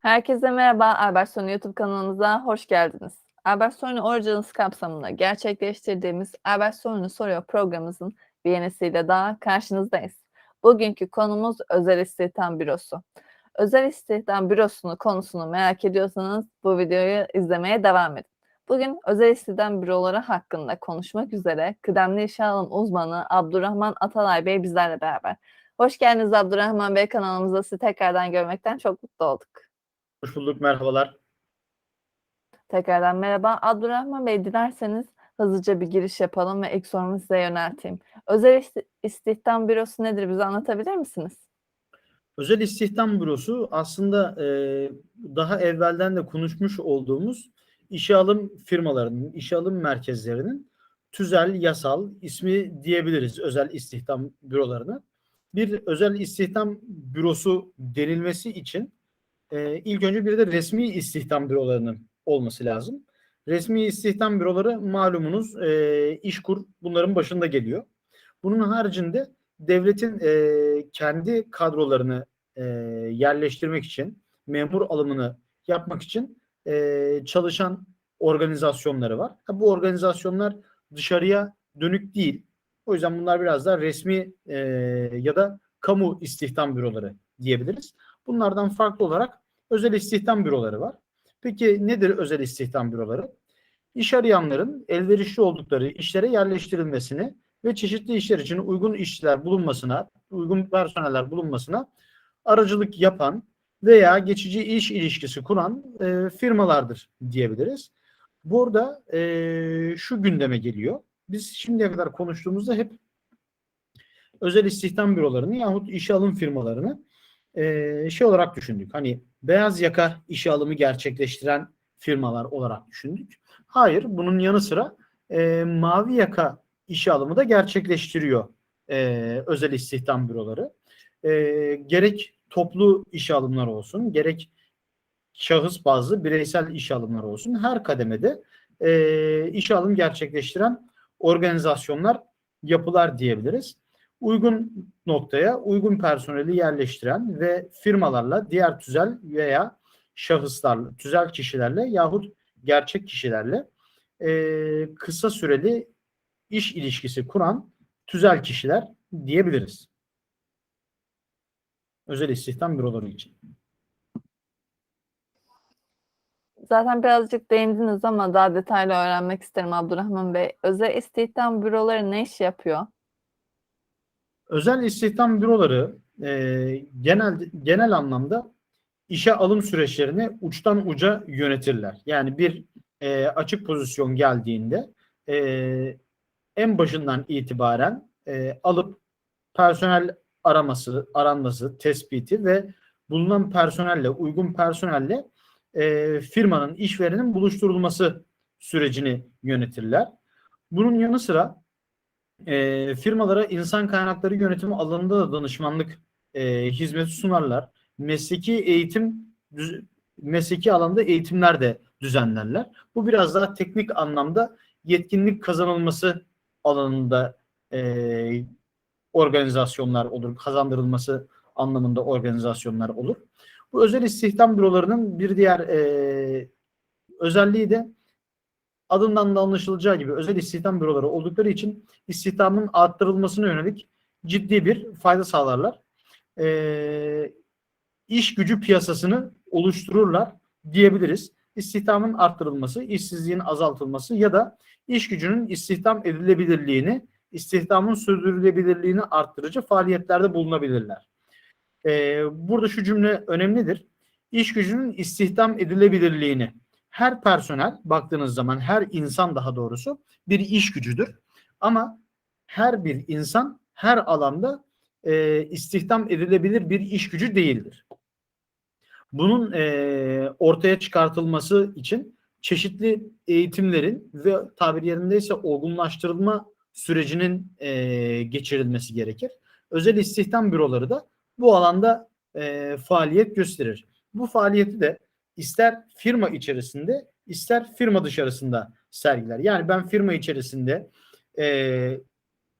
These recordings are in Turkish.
Herkese merhaba, Albert YouTube kanalımıza hoş geldiniz. Albert Sonu Origins kapsamında gerçekleştirdiğimiz Albert Soruyor programımızın bir yenisiyle daha karşınızdayız. Bugünkü konumuz özel istihdam bürosu. Özel istihdam bürosunu konusunu merak ediyorsanız bu videoyu izlemeye devam edin. Bugün özel istihdam büroları hakkında konuşmak üzere kıdemli işe alım uzmanı Abdurrahman Atalay Bey bizlerle beraber. Hoş geldiniz Abdurrahman Bey kanalımıza sizi tekrardan görmekten çok mutlu olduk. Hoş bulduk, merhabalar. Tekrardan merhaba. Abdurrahman Bey dilerseniz hızlıca bir giriş yapalım ve ilk sorumu size yönelteyim. Özel isti- istihdam bürosu nedir bize anlatabilir misiniz? Özel İstihdam Bürosu aslında e, daha evvelden de konuşmuş olduğumuz işe alım firmalarının, işe alım merkezlerinin tüzel, yasal ismi diyebiliriz özel istihdam bürolarına. Bir özel istihdam bürosu denilmesi için e, ilk önce bir de resmi istihdam bürolarının olması lazım. Resmi istihdam büroları malumunuz e, İşkur bunların başında geliyor. Bunun haricinde devletin e, kendi kadrolarını e, yerleştirmek için, memur alımını yapmak için e, çalışan organizasyonları var. Ha, bu organizasyonlar dışarıya dönük değil. O yüzden bunlar biraz daha resmi e, ya da kamu istihdam büroları diyebiliriz. Bunlardan farklı olarak özel istihdam büroları var. Peki nedir özel istihdam büroları? İş arayanların elverişli oldukları işlere yerleştirilmesini ve çeşitli işler için uygun işçiler bulunmasına, uygun personeller bulunmasına aracılık yapan veya geçici iş ilişkisi kuran e, firmalardır diyebiliriz. Burada e, şu gündeme geliyor. Biz şimdiye kadar konuştuğumuzda hep özel istihdam bürolarını yahut işe alım firmalarını e, şey olarak düşündük. Hani beyaz yaka işe alımı gerçekleştiren firmalar olarak düşündük. Hayır, bunun yanı sıra e, mavi yaka işe alımı da gerçekleştiriyor e, özel istihdam büroları. E, gerek toplu işe alımlar olsun, gerek şahıs bazlı bireysel işe alımlar olsun her kademede e, işe alım gerçekleştiren organizasyonlar, yapılar diyebiliriz. Uygun noktaya uygun personeli yerleştiren ve firmalarla diğer tüzel veya şahıslarla, tüzel kişilerle yahut gerçek kişilerle e, kısa süreli iş ilişkisi kuran tüzel kişiler diyebiliriz. Özel istihdam büroları için. Zaten birazcık değindiniz ama daha detaylı öğrenmek isterim Abdurrahman Bey. Özel istihdam büroları ne iş yapıyor? Özel istihdam büroları e, genel genel anlamda işe alım süreçlerini uçtan uca yönetirler. Yani bir e, açık pozisyon geldiğinde e, en başından itibaren e, alıp personel araması, aranması, tespiti ve bulunan personelle, uygun personelle e, firmanın, işverenin buluşturulması sürecini yönetirler. Bunun yanı sıra e, firmalara insan kaynakları yönetimi alanında da danışmanlık e, hizmeti sunarlar. Mesleki eğitim, mesleki alanda eğitimler de düzenlerler. Bu biraz daha teknik anlamda yetkinlik kazanılması alanında e, organizasyonlar olur, kazandırılması anlamında organizasyonlar olur. Bu özel istihdam bürolarının bir diğer e, özelliği de adından da anlaşılacağı gibi özel istihdam büroları oldukları için istihdamın arttırılmasına yönelik ciddi bir fayda sağlarlar. E, iş gücü piyasasını oluştururlar diyebiliriz. İstihdamın arttırılması, işsizliğin azaltılması ya da iş gücünün istihdam edilebilirliğini, istihdamın sürdürülebilirliğini arttırıcı faaliyetlerde bulunabilirler. Ee, burada şu cümle önemlidir. İş gücünün istihdam edilebilirliğini her personel baktığınız zaman her insan daha doğrusu bir iş gücüdür. Ama her bir insan her alanda e, istihdam edilebilir bir iş gücü değildir. Bunun e, ortaya çıkartılması için çeşitli eğitimlerin ve tabir yerindeyse olgunlaştırılma sürecinin e, geçirilmesi gerekir. Özel istihdam büroları da bu alanda e, faaliyet gösterir. Bu faaliyeti de ister firma içerisinde ister firma dışarısında sergiler. Yani ben firma içerisinde e,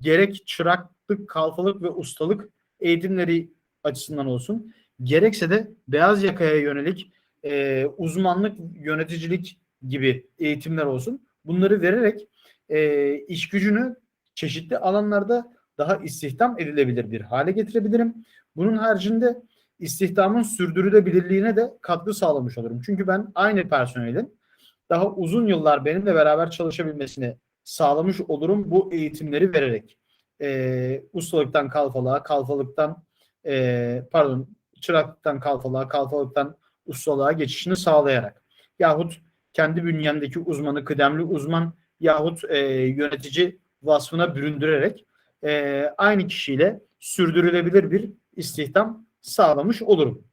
gerek çıraklık, kalfalık ve ustalık eğitimleri açısından olsun gerekse de beyaz yakaya yönelik e, uzmanlık, yöneticilik gibi eğitimler olsun. Bunları vererek e, iş gücünü çeşitli alanlarda daha istihdam edilebilir bir hale getirebilirim. Bunun haricinde istihdamın sürdürülebilirliğine de katkı sağlamış olurum. Çünkü ben aynı personelin daha uzun yıllar benimle beraber çalışabilmesini sağlamış olurum bu eğitimleri vererek. E, ustalıktan kalfalığa, kalfalıktan e, pardon çıraklıktan kalfalığa, kalfalıktan ustalığa geçişini sağlayarak. Yahut kendi bünyemdeki uzmanı, kıdemli uzman yahut e, yönetici vasfına büründürerek e, aynı kişiyle sürdürülebilir bir istihdam sağlamış olurum.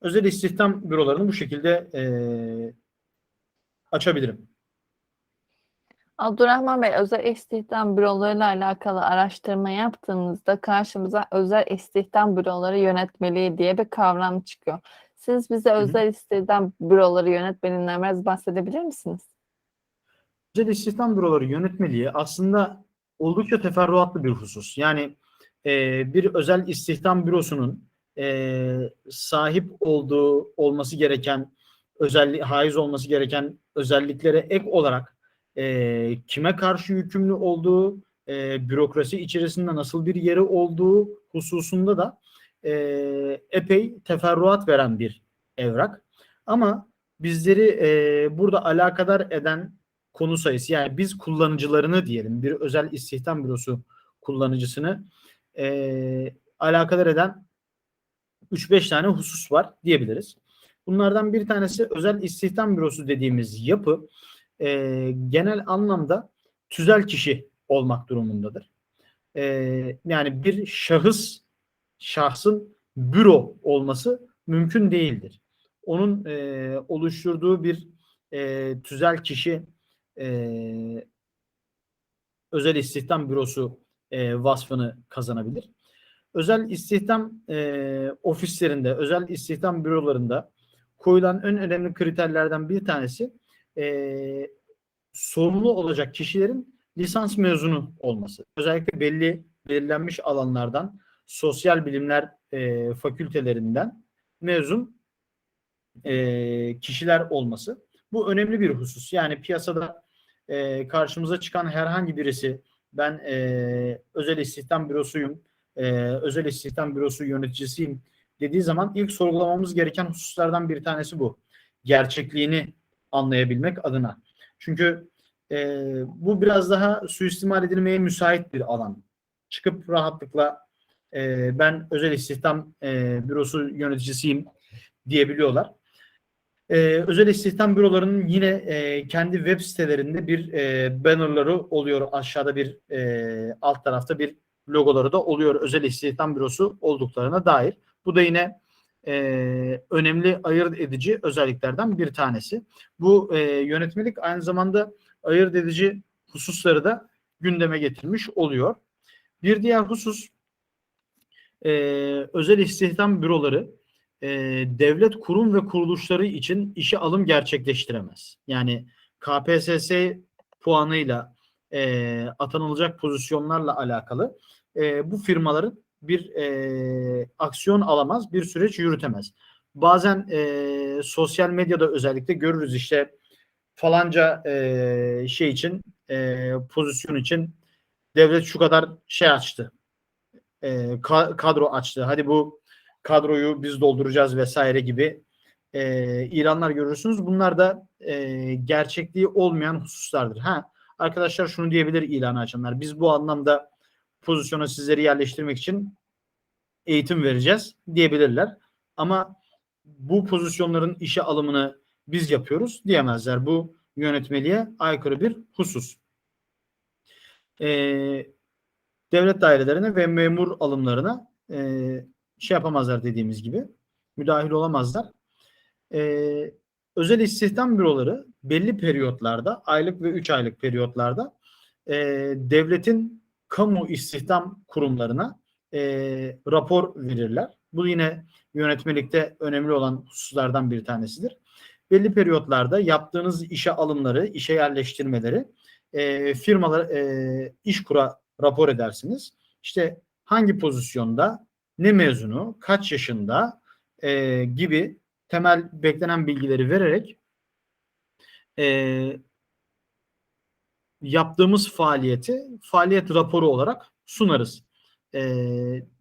Özel istihdam bürolarını bu şekilde e, açabilirim. Abdurrahman Bey, özel istihdam bürolarıyla alakalı araştırma yaptığımızda karşımıza özel istihdam büroları yönetmeliği diye bir kavram çıkıyor. Siz bize özel istihdam büroları yönetmeliğinden biraz bahsedebilir misiniz? Özel istihdam büroları yönetmeliği aslında oldukça teferruatlı bir husus. Yani e, bir özel istihdam bürosunun e, sahip olduğu olması gereken özellik haiz olması gereken özelliklere ek olarak e, kime karşı yükümlü olduğu, e, bürokrasi içerisinde nasıl bir yeri olduğu hususunda da e, epey teferruat veren bir evrak. Ama bizleri e, burada alakadar eden konu sayısı yani biz kullanıcılarını diyelim bir özel istihdam bürosu kullanıcısını e, alakadar eden 3-5 tane husus var diyebiliriz. Bunlardan bir tanesi özel istihdam bürosu dediğimiz yapı e, genel anlamda tüzel kişi olmak durumundadır. E, yani bir şahıs şahsın büro olması mümkün değildir. Onun e, oluşturduğu bir e, tüzel kişi e, özel istihdam bürosu e, vasfını kazanabilir. Özel istihdam e, ofislerinde, özel istihdam bürolarında koyulan en önemli kriterlerden bir tanesi e, sorumlu olacak kişilerin lisans mezunu olması. Özellikle belli belirlenmiş alanlardan, sosyal bilimler e, fakültelerinden mezun e, kişiler olması. Bu önemli bir husus. Yani piyasada e, karşımıza çıkan herhangi birisi ben e, özel istihdam bürosuyum, e, özel istihdam bürosu yöneticisiyim dediği zaman ilk sorgulamamız gereken hususlardan bir tanesi bu. Gerçekliğini anlayabilmek adına. Çünkü e, bu biraz daha suistimal edilmeye müsait bir alan. Çıkıp rahatlıkla e, ben özel istihdam e, bürosu yöneticisiyim diyebiliyorlar. Ee, özel istihdam bürolarının yine e, kendi web sitelerinde bir e, bannerları oluyor. Aşağıda bir e, alt tarafta bir logoları da oluyor. Özel istihdam bürosu olduklarına dair. Bu da yine e, önemli ayırt edici özelliklerden bir tanesi. Bu e, yönetmelik aynı zamanda ayırt edici hususları da gündeme getirmiş oluyor. Bir diğer husus e, özel istihdam büroları e, devlet kurum ve kuruluşları için işe alım gerçekleştiremez. Yani KPSS puanıyla e, atanılacak pozisyonlarla alakalı e, bu firmaların bir e, aksiyon alamaz, bir süreç yürütemez. Bazen e, sosyal medyada özellikle görürüz işte falanca e, şey için e, pozisyon için devlet şu kadar şey açtı. E, ka- kadro açtı. Hadi bu kadroyu biz dolduracağız vesaire gibi e, ilanlar görürsünüz. Bunlar da e, gerçekliği olmayan hususlardır. Ha arkadaşlar şunu diyebilir ilanı açanlar. Biz bu anlamda pozisyona sizleri yerleştirmek için eğitim vereceğiz diyebilirler. Ama bu pozisyonların işe alımını biz yapıyoruz diyemezler. Bu yönetmeliğe aykırı bir husus. E, devlet dairelerine ve memur alımlarına e, şey yapamazlar dediğimiz gibi. Müdahil olamazlar. Ee, özel istihdam büroları belli periyotlarda, aylık ve 3 aylık periyotlarda e, devletin kamu istihdam kurumlarına e, rapor verirler. Bu yine yönetmelikte önemli olan hususlardan bir tanesidir. Belli periyotlarda yaptığınız işe alımları, işe yerleştirmeleri e, firmalar, e, iş kura rapor edersiniz. İşte hangi pozisyonda, ne mezunu, kaç yaşında e, gibi temel beklenen bilgileri vererek e, yaptığımız faaliyeti faaliyet raporu olarak sunarız e,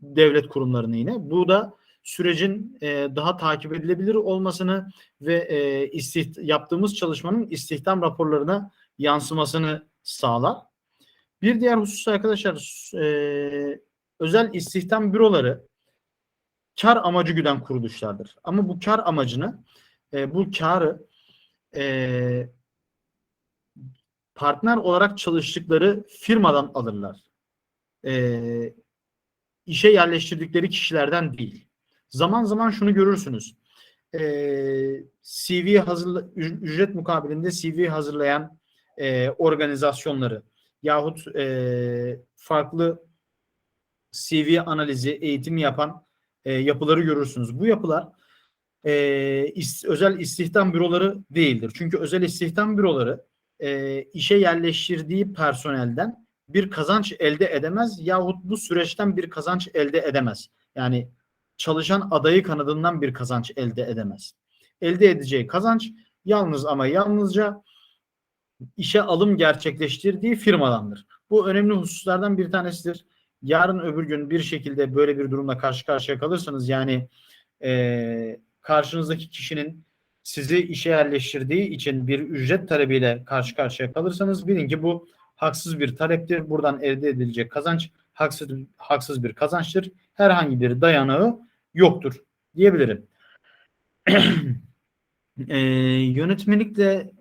devlet kurumlarına yine. Bu da sürecin e, daha takip edilebilir olmasını ve e, istiht- yaptığımız çalışmanın istihdam raporlarına yansımasını sağlar. Bir diğer husus arkadaşlar e, özel istihdam büroları kar amacı güden kuruluşlardır. Ama bu kar amacını e, bu karı e, partner olarak çalıştıkları firmadan alırlar. E, işe yerleştirdikleri kişilerden değil. Zaman zaman şunu görürsünüz. E, CV hazırla, ücret mukabilinde CV hazırlayan e, organizasyonları yahut e, farklı CV analizi, eğitim yapan e, yapıları görürsünüz. Bu yapılar e, is- özel istihdam büroları değildir. Çünkü özel istihdam büroları e, işe yerleştirdiği personelden bir kazanç elde edemez yahut bu süreçten bir kazanç elde edemez. Yani çalışan adayı kanadından bir kazanç elde edemez. Elde edeceği kazanç yalnız ama yalnızca işe alım gerçekleştirdiği firmadandır. Bu önemli hususlardan bir tanesidir. Yarın öbür gün bir şekilde böyle bir durumla karşı karşıya kalırsanız yani e, karşınızdaki kişinin sizi işe yerleştirdiği için bir ücret talebiyle karşı karşıya kalırsanız bilin ki bu haksız bir taleptir. Buradan elde edilecek kazanç haksız haksız bir kazançtır. Herhangi bir dayanağı yoktur diyebilirim. e, yönetmelikle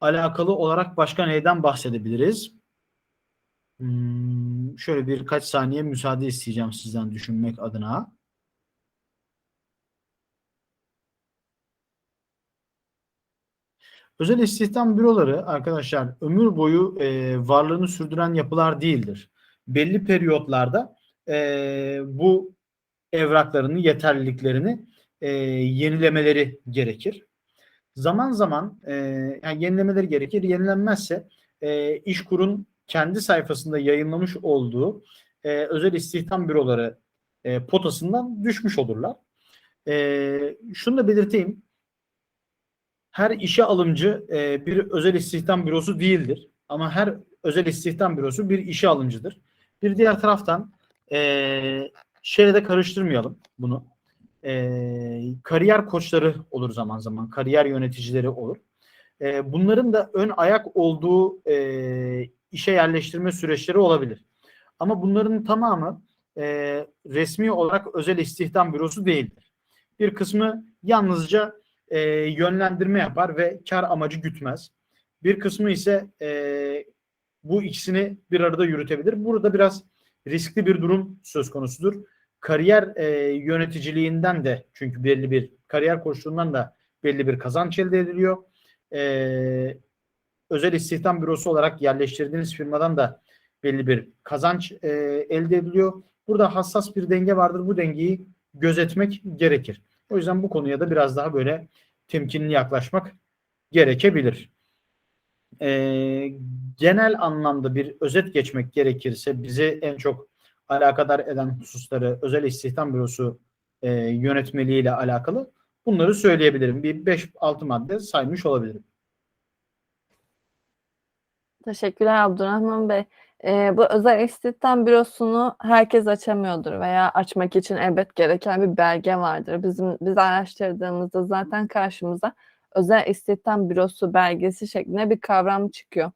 alakalı olarak başka neyden bahsedebiliriz? Hmm, şöyle birkaç saniye müsaade isteyeceğim sizden düşünmek adına. Özel istihdam büroları arkadaşlar ömür boyu e, varlığını sürdüren yapılar değildir. Belli periyotlarda e, bu evraklarını, yeterliliklerini e, yenilemeleri gerekir. Zaman zaman e, yani yenilemeleri gerekir. Yenilenmezse e, İşkur'un kendi sayfasında yayınlamış olduğu e, özel istihdam büroları e, potasından düşmüş olurlar. E, şunu da belirteyim. Her işe alımcı e, bir özel istihdam bürosu değildir. Ama her özel istihdam bürosu bir işe alımcıdır. Bir diğer taraftan e, şeyle de karıştırmayalım bunu. E, kariyer koçları olur zaman zaman. Kariyer yöneticileri olur. E, bunların da ön ayak olduğu e, işe yerleştirme süreçleri olabilir. Ama bunların tamamı e, resmi olarak özel istihdam bürosu değildir. Bir kısmı yalnızca e, yönlendirme yapar ve kar amacı gütmez. Bir kısmı ise e, bu ikisini bir arada yürütebilir. Burada biraz riskli bir durum söz konusudur. Kariyer e, yöneticiliğinden de çünkü belli bir kariyer koçluğundan da belli bir kazanç elde ediliyor. E, özel istihdam bürosu olarak yerleştirdiğiniz firmadan da belli bir kazanç e, elde ediliyor. Burada hassas bir denge vardır. Bu dengeyi gözetmek gerekir. O yüzden bu konuya da biraz daha böyle temkinli yaklaşmak gerekebilir. Ee, genel anlamda bir özet geçmek gerekirse bizi en çok alakadar eden hususları özel istihdam bürosu e, yönetmeliğiyle alakalı bunları söyleyebilirim. Bir 5-6 madde saymış olabilirim. Teşekkürler Abdurrahman Bey. Ee, bu özel istihdam bürosunu herkes açamıyordur veya açmak için elbet gereken bir belge vardır. Bizim biz araştırdığımızda zaten karşımıza özel istihdam bürosu belgesi şeklinde bir kavram çıkıyor.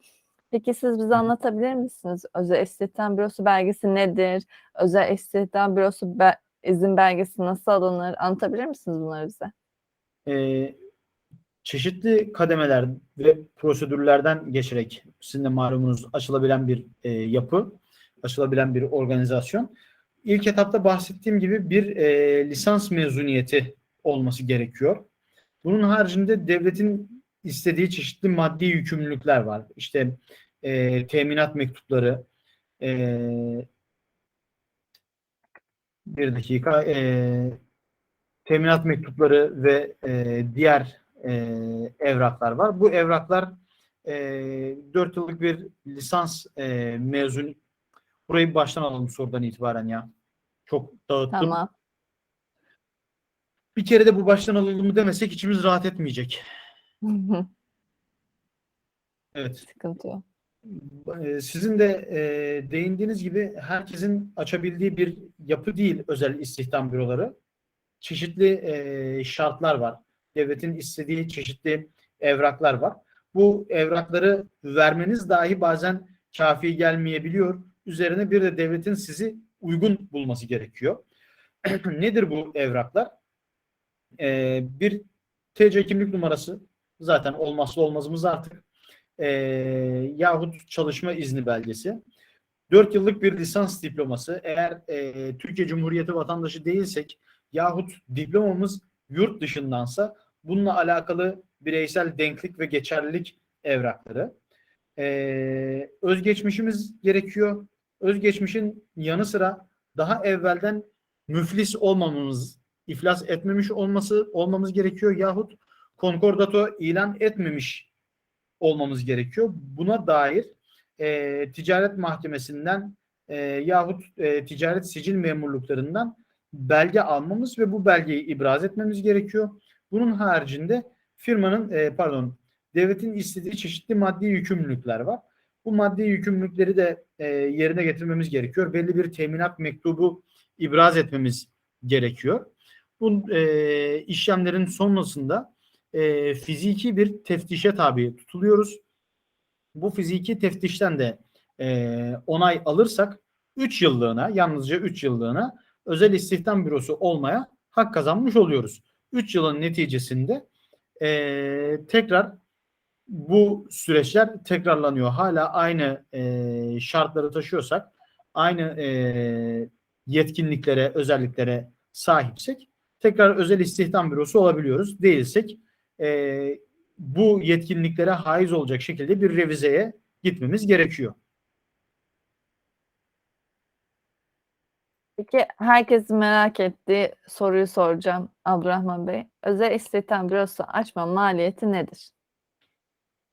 Peki siz bize anlatabilir misiniz? Özel istihdam bürosu belgesi nedir? Özel istihdam bürosu be- izin belgesi nasıl alınır? Anlatabilir misiniz bunları bize? Ee, çeşitli kademeler ve prosedürlerden geçerek sizin de malumunuz açılabilen bir e, yapı, açılabilen bir organizasyon. İlk etapta bahsettiğim gibi bir e, lisans mezuniyeti olması gerekiyor. Bunun haricinde devletin istediği çeşitli maddi yükümlülükler var. İşte e, teminat mektupları, e, bir dakika, e, teminat mektupları ve e, diğer e, evraklar var. Bu evraklar e, 4 yıllık bir lisans e, mezun. Burayı baştan alalım sorudan itibaren ya. Çok dağıttım. Tamam. bir kere de bu baştan alalım demesek içimiz rahat etmeyecek. Evet. Sıkıntı yok. Ee, Sizin de e, değindiğiniz gibi herkesin açabildiği bir yapı değil özel istihdam büroları. Çeşitli e, şartlar var. Devletin istediği çeşitli evraklar var. Bu evrakları vermeniz dahi bazen kafi gelmeyebiliyor. Üzerine bir de devletin sizi uygun bulması gerekiyor. Nedir bu evraklar? Ee, bir TC kimlik numarası zaten olmazsa olmazımız artık e, yahut çalışma izni belgesi. 4 yıllık bir lisans diploması. Eğer e, Türkiye Cumhuriyeti vatandaşı değilsek yahut diplomamız yurt dışındansa bununla alakalı bireysel denklik ve geçerlilik evrakları. E, özgeçmişimiz gerekiyor. Özgeçmişin yanı sıra daha evvelden müflis olmamamız, iflas etmemiş olması olmamız gerekiyor yahut konkordato ilan etmemiş olmamız gerekiyor. Buna dair e, ticaret mahkemesinden e, yahut e, ticaret sicil memurluklarından belge almamız ve bu belgeyi ibraz etmemiz gerekiyor. Bunun haricinde firmanın e, pardon devletin istediği çeşitli maddi yükümlülükler var. Bu maddi yükümlülükleri de e, yerine getirmemiz gerekiyor. Belli bir teminat mektubu ibraz etmemiz gerekiyor. Bu e, işlemlerin sonrasında e, fiziki bir teftişe tabi tutuluyoruz. Bu fiziki teftişten de e, onay alırsak 3 yıllığına, yalnızca 3 yıllığına özel istihdam bürosu olmaya hak kazanmış oluyoruz. 3 yılın neticesinde e, tekrar bu süreçler tekrarlanıyor. Hala aynı e, şartları taşıyorsak, aynı e, yetkinliklere, özelliklere sahipsek tekrar özel istihdam bürosu olabiliyoruz. Değilsek e, bu yetkinliklere haiz olacak şekilde bir revizeye gitmemiz gerekiyor. Peki herkesin merak ettiği soruyu soracağım Abdurrahman Bey. Özel istihdam bürosu açma maliyeti nedir?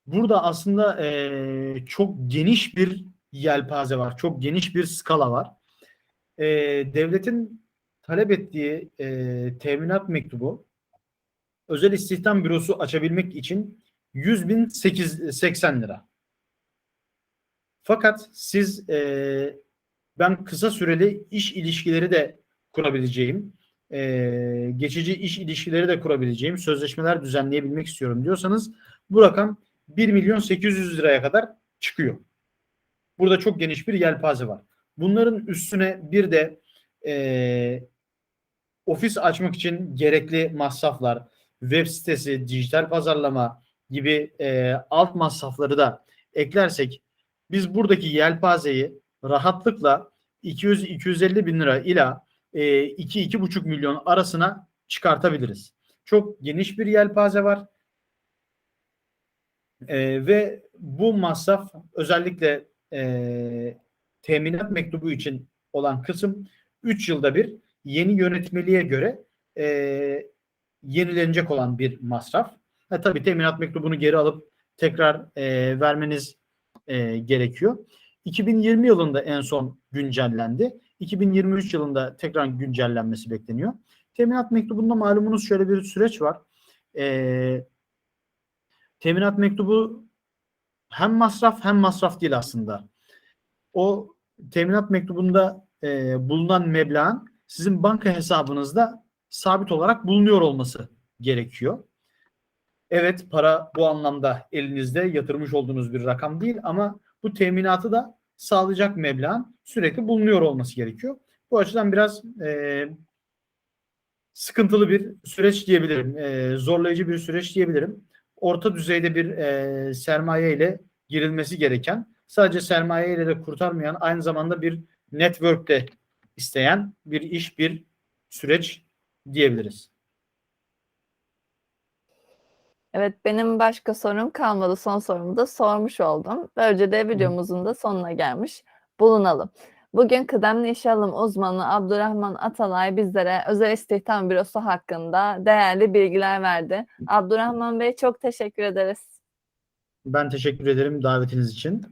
Burada aslında e, çok geniş bir yelpaze var. Çok geniş bir skala var. E, devletin talep ettiği e, teminat mektubu özel istihdam bürosu açabilmek için 100 bin 80 lira. Fakat siz e, ben kısa süreli iş ilişkileri de kurabileceğim, e, geçici iş ilişkileri de kurabileceğim, sözleşmeler düzenleyebilmek istiyorum diyorsanız bu rakam 1 milyon 800 liraya kadar çıkıyor. Burada çok geniş bir yelpaze var. Bunların üstüne bir de e, ofis açmak için gerekli masraflar, web sitesi, dijital pazarlama gibi e, alt masrafları da eklersek biz buradaki yelpazeyi rahatlıkla 200-250 bin lira ile e, 2-2,5 milyon arasına çıkartabiliriz. Çok geniş bir yelpaze var. E, ve bu masraf özellikle e, teminat mektubu için olan kısım 3 yılda bir yeni yönetmeliğe göre e, yenilenecek olan bir masraf. Ha, tabii teminat mektubunu geri alıp tekrar e, vermeniz e, gerekiyor. 2020 yılında en son güncellendi. 2023 yılında tekrar güncellenmesi bekleniyor. Teminat mektubunda malumunuz şöyle bir süreç var. E, teminat mektubu hem masraf hem masraf değil aslında. O teminat mektubunda e, bulunan meblağın sizin banka hesabınızda sabit olarak bulunuyor olması gerekiyor. Evet para bu anlamda elinizde yatırmış olduğunuz bir rakam değil ama bu teminatı da sağlayacak meblağın sürekli bulunuyor olması gerekiyor. Bu açıdan biraz e, sıkıntılı bir süreç diyebilirim. E, zorlayıcı bir süreç diyebilirim. Orta düzeyde bir e, sermaye ile girilmesi gereken sadece sermaye ile de kurtarmayan aynı zamanda bir network de isteyen bir iş bir süreç diyebiliriz. Evet benim başka sorum kalmadı. Son sorumu da sormuş oldum. Böylece de videomuzun da sonuna gelmiş bulunalım. Bugün kıdemli işe alım uzmanı Abdurrahman Atalay bizlere özel istihdam bürosu hakkında değerli bilgiler verdi. Abdurrahman Bey çok teşekkür ederiz. Ben teşekkür ederim davetiniz için.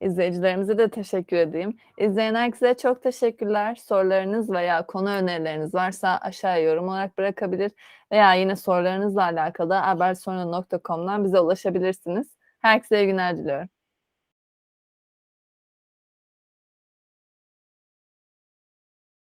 İzleyicilerimize de teşekkür edeyim. İzleyen herkese çok teşekkürler. Sorularınız veya konu önerileriniz varsa aşağıya yorum olarak bırakabilir veya yine sorularınızla alakalı habersonu.com'dan bize ulaşabilirsiniz. Herkese iyi günler diliyorum.